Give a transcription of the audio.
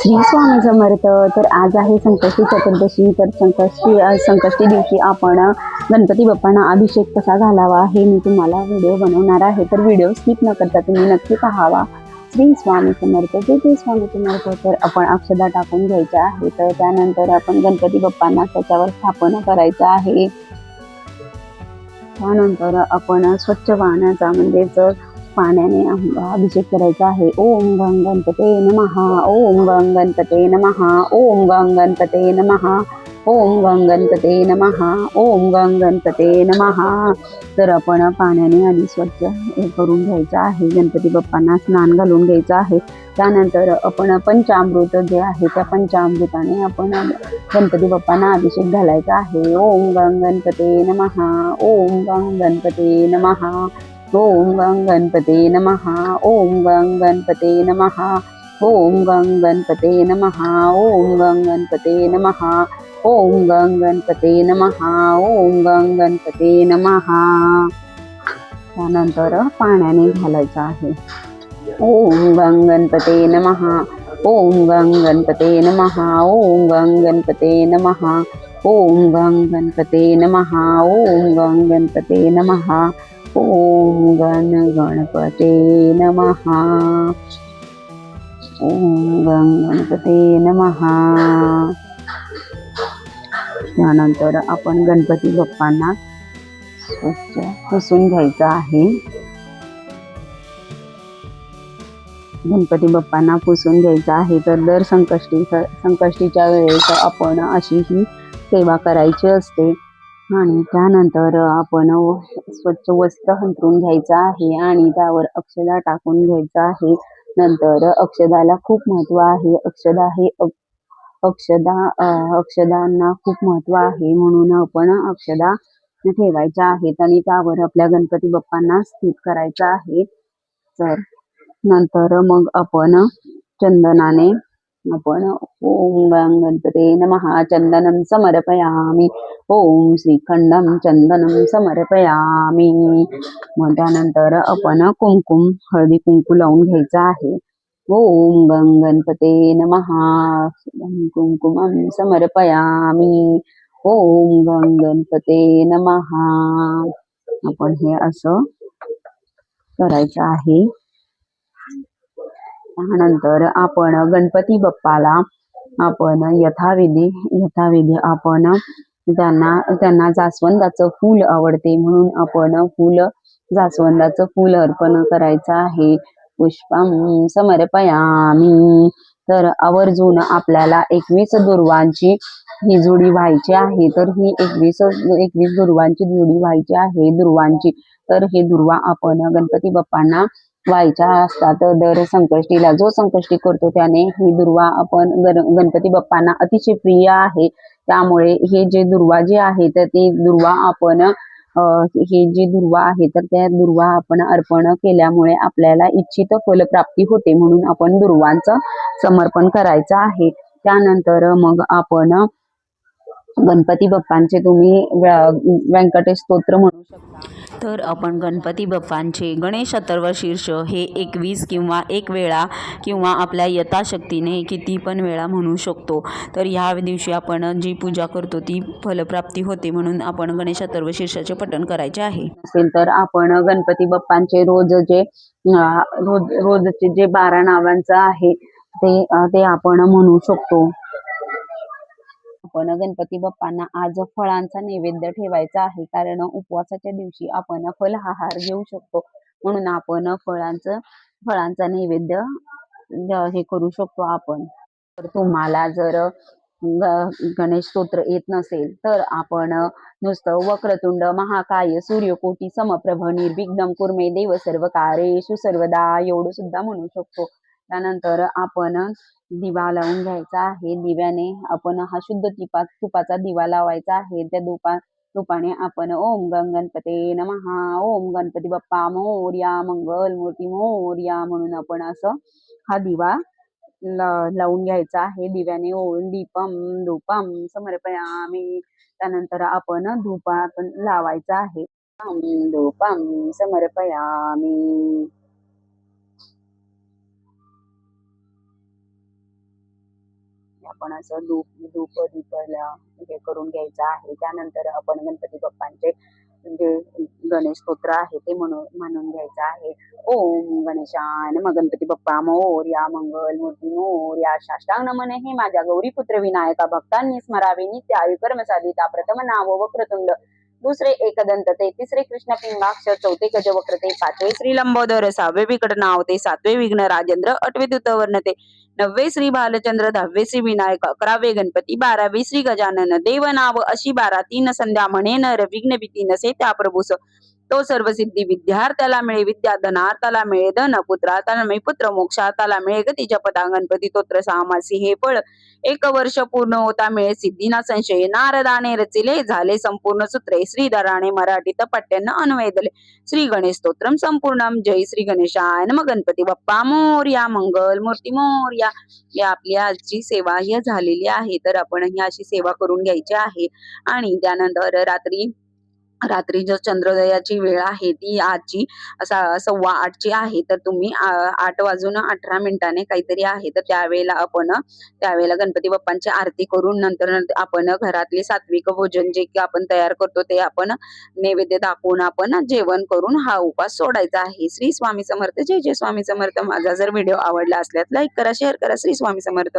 श्री स्वामी समर्थ तर आज आहे संकष्टी चतुर्दशी. तर संकष्टी संकष्टी दिवशी आपण गणपती बाप्पांना अभिषेक कसा घालावा हे मी तुम्हाला व्हिडिओ बनवणार आहे. तर व्हिडिओ स्किप न करता तुम्ही नक्की पाहावा. श्री स्वामी समर्थ जे जय स्वामी समर्थ तर आपण अक्षदा टाकून घ्यायच्या आहे तर त्यानंतर आपण गणपती बाप्पांना त्याच्यावर स्थापना करायचं आहे. त्यानंतर आपण स्वच्छ पाण्याचा म्हणजेच पाण्याने अभिषेक करायचा आहे. ओम गंग गणपते नमहा ओम गंग गणपते नमहा ओम गंग गणपते नमहा ओम गंग गणपते नमहा ओम गंग गणपते नमहा तर आपण पाण्याने आधी स्वच्छ हे करून घ्यायचं आहे. गणपती बाप्पांना स्नान घालून घ्यायचं आहे. त्यानंतर आपण पंचामृत जे आहे त्या पंचामृताने आपण गणपती बाप्पांना अभिषेक घालायचा आहे. ओम गंग गणपते नमहा ओम गंग गणपते नमहा ஓம் கங் கண்பதே நமஹா ஓம் கங் கண்பதே நமஹா ஓம் கங் கண்பதே நமஹா ஓம் கங் கண்பதே நமஹா ஓம் கங் கண்பதே நமஹா ओम गंग गणपते नमहा त्यानंतर पाण्याने घालायचं आहे ओम गंग गणपते नमहा ओम गंग गणपते नमहा ओम गंग गणपते नमहा ओम गंग गणपते नमहा ओम गंग गणपते नमहा ओम गण गणपते नमहा ओम गण गणपते नमहा त्यानंतर आपण गणपती बाप्पांना स्वच्छ पुसून घ्यायचं आहे. गणपती बाप्पांना पुसून घ्यायचं आहे तर दर संकष्टी संकष्टीच्या वेळेस आपण अशी ही सेवा करायची असते. आणि त्यानंतर आपण स्वच्छ वस्त्र हंतरून घ्यायचं आहे आणि त्यावर अक्षदा टाकून घ्यायचं आहे. नंतर अक्षदाला खूप महत्त्व आहे. अक्षदा हे अक्षदा अक्षदांना खूप महत्त्व आहे म्हणून आपण अक्षदा ठेवायच्या आहेत आणि त्यावर आपल्या गणपती बाप्पांना स्थित करायचं आहे. तर नंतर मग आपण चंदनाने आपण ओम गं गणपते नमः। चंदनं समर्पयामि। ओम श्रीखंडम चंदनम समर्पयामि। मग त्यानंतर आपण कुंकुम हळदी कुंकू लावून घ्यायचं आहे। ओम गं गणपते कुंकुम कुंकुमं समर्पयामि। ओम गं गणपते आपण हे असं करायचं आहे। त्यानंतर आपण गणपती बाप्पाला आपण यथाविधी यथाविधी आपण त्यांना त्यांना जास्वंदाचं फूल आवडते म्हणून आपण फूल जास्वंदाचं फूल अर्पण करायचं आहे. पुष्पम समर्पयामी. तर आवर्जून आपल्याला एकवीस दुर्वांची ही जोडी व्हायची आहे. तर ही एकवीस एकवीस दुर्वांची जोडी व्हायची आहे. दुर्वांची. तर हे दुर्वा आपण गणपती बाप्पांना व्हायच्या असतात. दर संकष्टीला जो संकष्टी करतो त्याने ही दुर्वा आपण गण- गणपती बाप्पांना अतिशय प्रिय आहे. त्यामुळे हे जे दुर्वा जे आहे तर ते दुर्वा आपण हे जे दुर्वा आहे तर त्या दुर्वा आपण अर्पण केल्यामुळे आपल्याला इच्छित फलप्राप्ती होते म्हणून आपण दुर्वांचं समर्पण करायचं आहे. त्यानंतर मग आपण गणपती बाप्पांचे तुम्ही व्य- व्यंकटेश स्तोत्र म्हणू शकता. तर आपण गणपती बाप्पांचे गणेश अथर्वशीर्ष हे एकवीस किंवा एक वेळा किंवा आपल्या यथाशक्तीने किती पण वेळा म्हणू शकतो. तर ह्या दिवशी आपण जी पूजा करतो ती फलप्राप्ती होते म्हणून आपण गणेश अथर्वशीर्षाचे पठण करायचे आहे. असेल तर आपण गणपती बाप्पांचे रोज जे रोज रोजचे जे बारा नावांचं आहे ते ते आपण म्हणू शकतो. आपण गणपती बाप्पांना आज फळांचा नैवेद्य ठेवायचा आहे. कारण उपवासाच्या दिवशी आपण फलहार घेऊ शकतो. म्हणून आपण फळांचं फळांचा नैवेद्य हे करू शकतो आपण. तर तुम्हाला जर गणेश स्तोत्र येत नसेल तर आपण नुसतं वक्रतुंड महाकाय सूर्यकोटी समप्रभ निर्विघ्नं कुर्मे देव सर्व कार्येषु सर्वदा एवढं सुद्धा म्हणू शकतो. त्यानंतर आपण दिवा लावून घ्यायचा आहे. दिव्याने आपण हा शुद्ध तुपा तुपाचा दिवा लावायचा आहे. त्या दुपा तुपाने आपण ओम गंग गणपते नमहा ओम गणपती बाप्पा मोर्या मंगल मूर्ती मोर्या म्हणून आपण असं हा दिवा लावून घ्यायचा आहे. दिव्याने ओम दीपम धूपम समर्पयामी. त्यानंतर आपण धूप आपण लावायचा आहे. धूपम समर्पयामी. आपण असं धूप धूप दीपला हे करून घ्यायचं आहे. त्यानंतर आपण गणपती बाप्पांचे जे गणेश स्तोत्र आहे ते म्हणून म्हणून घ्यायचं आहे. ओम गणेशान मग गणपती बाप्पा मोर्या मंगल मूर्ती मोर्या साष्टांग नमने. हे माझ्या गौरीपुत्र विनायका भक्तांनी स्मरावे. नित्य आयुकर्म साधिता प्रथम नाव वक्रतुंड. दुसरे एकदंत ते तिसरे कृष्ण पिंगाक्ष चौथे गजवक्र ते पाचवे श्री लंबोदर सहावे विकट नाव ते सातवे विघ्न राजेंद्र आठवे दुतवर्णते नववे श्री बालचंद्र दहावे श्री विनायक अकरावे गणपती बारावे श्री गजानन देव नाव अशी बारा तीन संध्या म्हणे नर विघ्न भीती नसे त्या प्रभूस. तो सर्व सिद्धी विद्यार्थ्याला मिळे विद्या धनार्थाला मिळे धन पुत्राताला मिळे पुत्र मोक्षाताला मिळे गतीच्या पदा गणपती तोत्र सामासी हे फळ. एक वर्ष पूर्ण होता मिळे सिद्धीना संशय नारदाने रचिले झाले संपूर्ण सूत्रे श्रीधराने मराठीत पट्ट्यानं अन्वेदले. श्री गणेश स्तोत्रम संपूर्णम जय श्री गणेशाय नम. गणपती बाप्पा मोर्या मंगल मूर्ती मोर्या. या आपल्या आजची सेवा ही झालेली आहे तर आपण ही अशी सेवा करून घ्यायची आहे. आणि त्यानंतर रात्री रात्री जो चंद्रोदयाची वेळ आहे ती आजची सव्वा आठची आहे तर तुम्ही आठ वाजून अठरा मिनिटाने काहीतरी आहे तर त्यावेळेला आपण त्यावेळेला गणपती बाप्पांची आरती करून नंतर नंतर आपण घरातले सात्विक भोजन जे की आपण तयार करतो ते आपण नैवेद्य दाखवून आपण जेवण करून हा उपास सोडायचा आहे. श्री स्वामी समर्थ. जय जय स्वामी समर्थ. माझा जर व्हिडिओ आवडला असल्यास लाईक करा शेअर करा. श्री स्वामी समर्थ.